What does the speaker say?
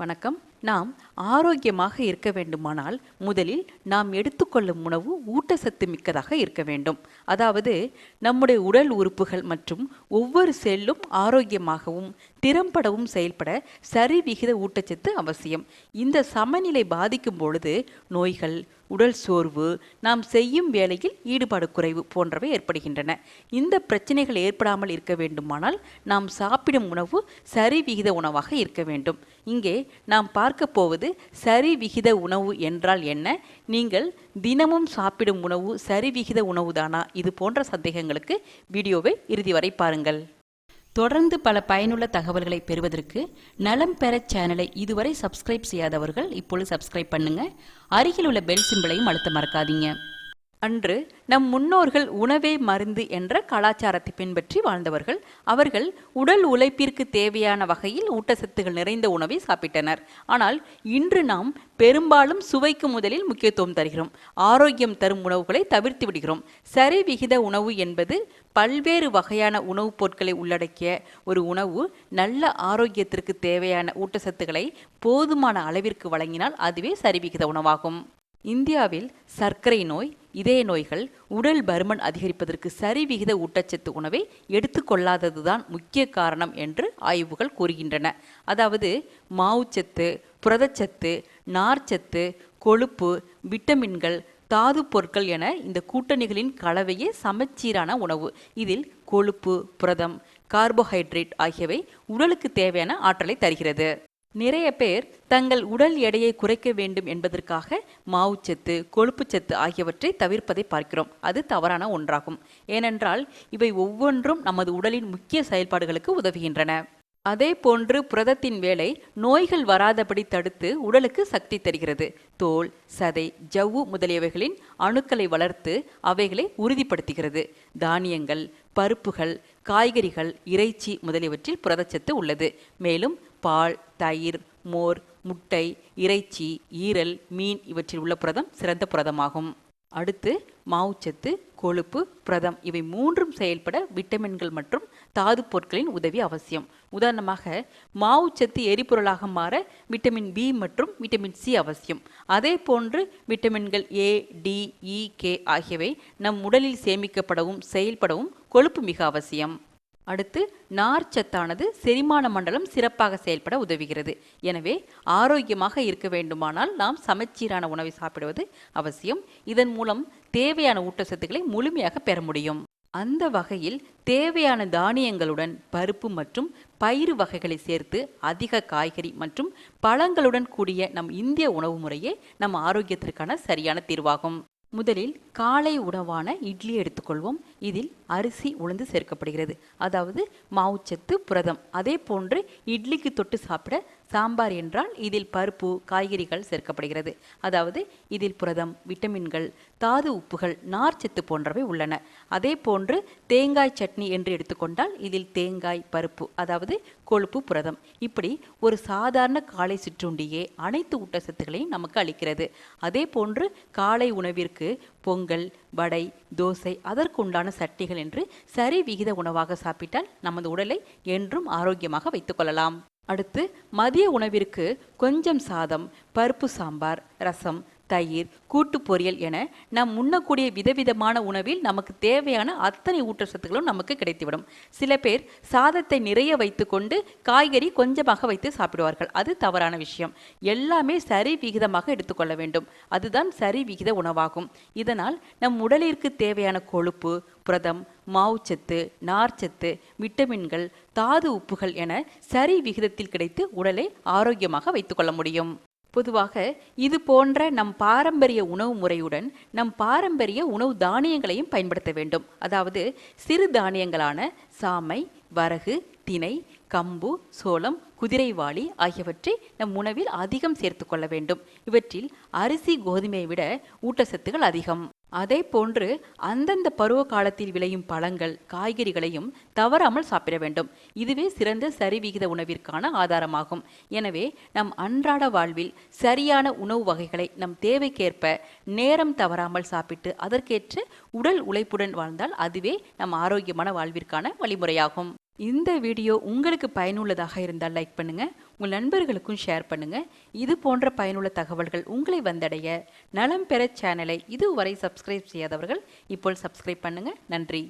வணக்கம். நாம் ஆரோக்கியமாக இருக்க வேண்டுமானால் முதலில் நாம் எடுத்துக்கொள்ளும் உணவு ஊட்டச்சத்து மிக்கதாக இருக்க வேண்டும். அதாவது நம்முடைய உடல் உறுப்புகள் மற்றும் ஒவ்வொரு செல்லும் ஆரோக்கியமாகவும் திறம்படவும் செயல்பட சரிவிகித ஊட்டச்சத்து அவசியம். இந்த சமநிலை பாதிக்கும் பொழுது நோய்கள் உடல் சோர்வு நாம் செய்யும் வேலையில் ஈடுபாடு குறைவு போன்றவை ஏற்படுகின்றன. இந்த பிரச்சனைகள் ஏற்படாமல் இருக்க வேண்டுமானால் நாம் சாப்பிடும் உணவு சரி விகித உணவாக இருக்க வேண்டும். இங்கே நாம் பார்க்க போவது சரி விகித உணவு என்றால் என்ன? நீங்கள் தினமும் சாப்பிடும் உணவு சரி விகித உணவுதானா? இது போன்ற சந்தேகங்களுக்கு வீடியோவை இறுதி வரை பாருங்கள். தொடர்ந்து பல பயனுள்ள தகவல்களை பெறுவதற்கு நலம் பெற சேனலை இதுவரை சப்ஸ்கிரைப் செய்யாதவர்கள் இப்பொழுது சப்ஸ்கிரைப் பண்ணுங்க. அருகில் உள்ள பெல் சிம்பிளையும் அழுத்த மறக்காதீங்க. அன்று நம் முன்னோர்கள் உணவே மருந்து என்ற கலாச்சாரத்தை பின்பற்றி வாழ்ந்தவர்கள். அவர்கள் உடல் உழைப்பிற்கு தேவையான வகையில் ஊட்டச்சத்துகள் நிறைந்த உணவை சாப்பிட்டனர். ஆனால் இன்று நாம் பெரும்பாலும் சுவைக்கு முதலில் முக்கியத்துவம் தருகிறோம். ஆரோக்கியம் தரும் உணவுகளை தவிர்த்து விடுகிறோம். சரி விகித உணவு என்பது பல்வேறு வகையான உணவுப் பொருட்களை உள்ளடக்கிய ஒரு உணவு. நல்ல ஆரோக்கியத்திற்கு தேவையான ஊட்டச்சத்துக்களை போதுமான அளவிற்கு வழங்கினால் அதுவே சரிவிகித உணவாகும். இந்தியாவில் சர்க்கரை நோய் இதய நோய்கள் உடல் பருமன் அதிகரிப்பதற்கு சரிவிகித ஊட்டச்சத்து உணவை எடுத்துக்கொள்ளாததுதான் முக்கிய காரணம் என்று ஆய்வுகள் கூறுகின்றன. அதாவது மாவுச்சத்து புரதச்சத்து நார்ச்சத்து கொழுப்பு விட்டமின்கள் தாது பொருட்கள் என இந்த கூட்டணிகளின் கலவையே சமச்சீரான உணவு. இதில் கொழுப்பு புரதம் கார்போஹைட்ரேட் ஆகியவை உடலுக்கு தேவையான ஆற்றலை தருகிறது. நிறைய பேர் தங்கள் உடல் எடையை குறைக்க வேண்டும் என்பதற்காக மாவுச்சத்து கொழுப்புச்சத்து ஆகியவற்றை தவிர்ப்பதை பார்க்கிறோம். அது தவறான ஒன்றாகும். ஏனென்றால் இவை ஒவ்வொன்றும் நமது உடலின் முக்கிய செயல்பாடுகளுக்கு உதவுகின்றன. அதே போன்று புரதத்தின் வேலை நோய்கள் வராதபடி தடுத்து உடலுக்கு சக்தி தருகிறது. தோல் சதை ஜவ்வு முதலியவைகளின் அணுக்களை வளர்த்து அவைகளை உறுதிப்படுத்துகிறது. தானியங்கள் பருப்புகள் காய்கறிகள் இறைச்சி முதலியவற்றில் புரதச்சத்து உள்ளது. மேலும் பால் தயிர் மோர் முட்டை இறைச்சி ஈரல் மீன் இவற்றில் உள்ள புரதம் சிறந்த புரதமாகும். அடுத்து மாவுச்சத்து கொழுப்பு புரதம் இவை மூன்றும் செயல்பட விட்டமின்கள் மற்றும் தாது பொருட்களின் உதவி அவசியம். உதாரணமாக மாவுச்சத்து எரிபொருளாக மாற விட்டமின் பி மற்றும் விட்டமின் சி அவசியம். அதே போன்று விட்டமின்கள் ஏ டி இ கே ஆகியவை நம் உடலில் சேமிக்கப்படவும் செயல்படவும் கொழுப்பு மிக அவசியம். அடுத்து நார்ச்சத்தானது செரிமான மண்டலம் சிறப்பாக செயல்பட உதவுகிறது. எனவே ஆரோக்கியமாக இருக்க வேண்டுமானால் நாம் சமச்சீரான உணவை சாப்பிடுவது அவசியம். இதன் மூலம் தேவையான ஊட்டச்சத்துக்களை முழுமையாக பெற முடியும். அந்த வகையில் தேவையான தானியங்களுடன் பருப்பு மற்றும் பயிறு வகைகளை சேர்த்து அதிக காய்கறி மற்றும் பழங்களுடன் கூடிய நம் இந்திய உணவு முறையே நம் ஆரோக்கியத்திற்கான சரியான தீர்வாகும். முதலில் காலை உணவான இட்லி எடுத்துக்கொள்வோம். இதில் அரிசி உளுந்து சேர்க்கப்படுகிறது. அதாவது மாவுச்சத்து புரதம். அதே போன்று இட்லிக்கு தொட்டு சாப்பிட சாம்பார் என்றால் இதில் பருப்பு காய்கறிகள் சேர்க்கப்படுகிறது. அதாவது இதில் புரதம் விட்டமின்கள் தாது உப்புகள் நார்ச்சத்து போன்றவை உள்ளன. அதே போன்று தேங்காய் சட்னி என்று எடுத்துக்கொண்டால் இதில் தேங்காய் பருப்பு அதாவது கொழுப்பு புரதம். இப்படி ஒரு சாதாரண காலை சிற்றுண்டியே அனைத்து ஊட்டச்சத்துக்களையும் நமக்கு அளிக்கிறது. அதே போன்று காலை உணவிற்கு பொங்கல் வடை தோசை அதற்குண்டான சட்டிகள் என்று சரி விகித உணவாக சாப்பிட்டால் நமது உடலை என்றும் ஆரோக்கியமாக வைத்துக்கொள்ளலாம் அடுத்து மதிய உணவிற்கு கொஞ்சம் சாதம் பருப்பு சாம்பார் ரசம் தயிர் கூட்டு பொரியல் என நாம் உண்ணக்கூடிய விதவிதமான உணவில் நமக்கு தேவையான அத்தனை ஊட்டச்சத்துக்களும் நமக்கு கிடைத்துவிடும். சில பேர் சாதத்தை நிறைய வைத்துக்கொண்டு காய்கறி கொஞ்சமாக வைத்து சாப்பிடுவார்கள். அது தவறான விஷயம். எல்லாமே சரி விகிதமாக எடுத்துக்கொள்ள வேண்டும். அதுதான் சரி விகித உணவாகும். இதனால் நம் உடலிற்கு தேவையான கொழுப்பு புரதம் மாவுச்சத்து நார்ச்சத்து விட்டமின்கள் தாது உப்புகள் என சரி விகிதத்தில் கிடைத்து உடலை ஆரோக்கியமாக வைத்துக்கொள்ள முடியும். பொதுவாக இது போன்ற நம் பாரம்பரிய உணவு முறையுடன் நம் பாரம்பரிய உணவு தானியங்களையும் பயன்படுத்த வேண்டும். அதாவது சிறு தானியங்களான சாமை வரகு திணை கம்பு சோளம் குதிரைவாளி ஆகியவற்றை நம் உணவில் அதிகம் சேர்த்து கொள்ள வேண்டும். இவற்றில் அரிசி கோதுமையை விட ஊட்டச்சத்துகள் அதிகம். அதே போன்று அந்தந்த பருவ காலத்தில் விளையும் பழங்கள் காய்கறிகளையும் தவறாமல் சாப்பிட வேண்டும். இதுவே சிறந்த சரிவிகித உணவிற்கான ஆதாரமாகும். எனவே நம் அன்றாட வாழ்வில் சரியான உணவு வகைகளை நம் தேவைக்கேற்ப நேரம் தவறாமல் சாப்பிட்டு அதற்கேற்ற உடல் உழைப்புடன் வாழ்ந்தால் அதுவே நம் ஆரோக்கியமான வாழ்விற்கான வழிமுறையாகும். இந்த வீடியோ உங்களுக்கு பயனுள்ளதாக இருந்தால் லைக் பண்ணுங்க. உங்கள் நண்பர்களுக்கும் ஷேர் பண்ணுங்க. இது போன்ற பயனுள்ள தகவல்கள் உங்களை வந்தடைய. நலம் பெற சேனலை இதுவரை சப்ஸ்கிரைப் செய்யாதவர்கள் இப்போ சப்ஸ்கிரைப் பண்ணுங்க. நன்றி.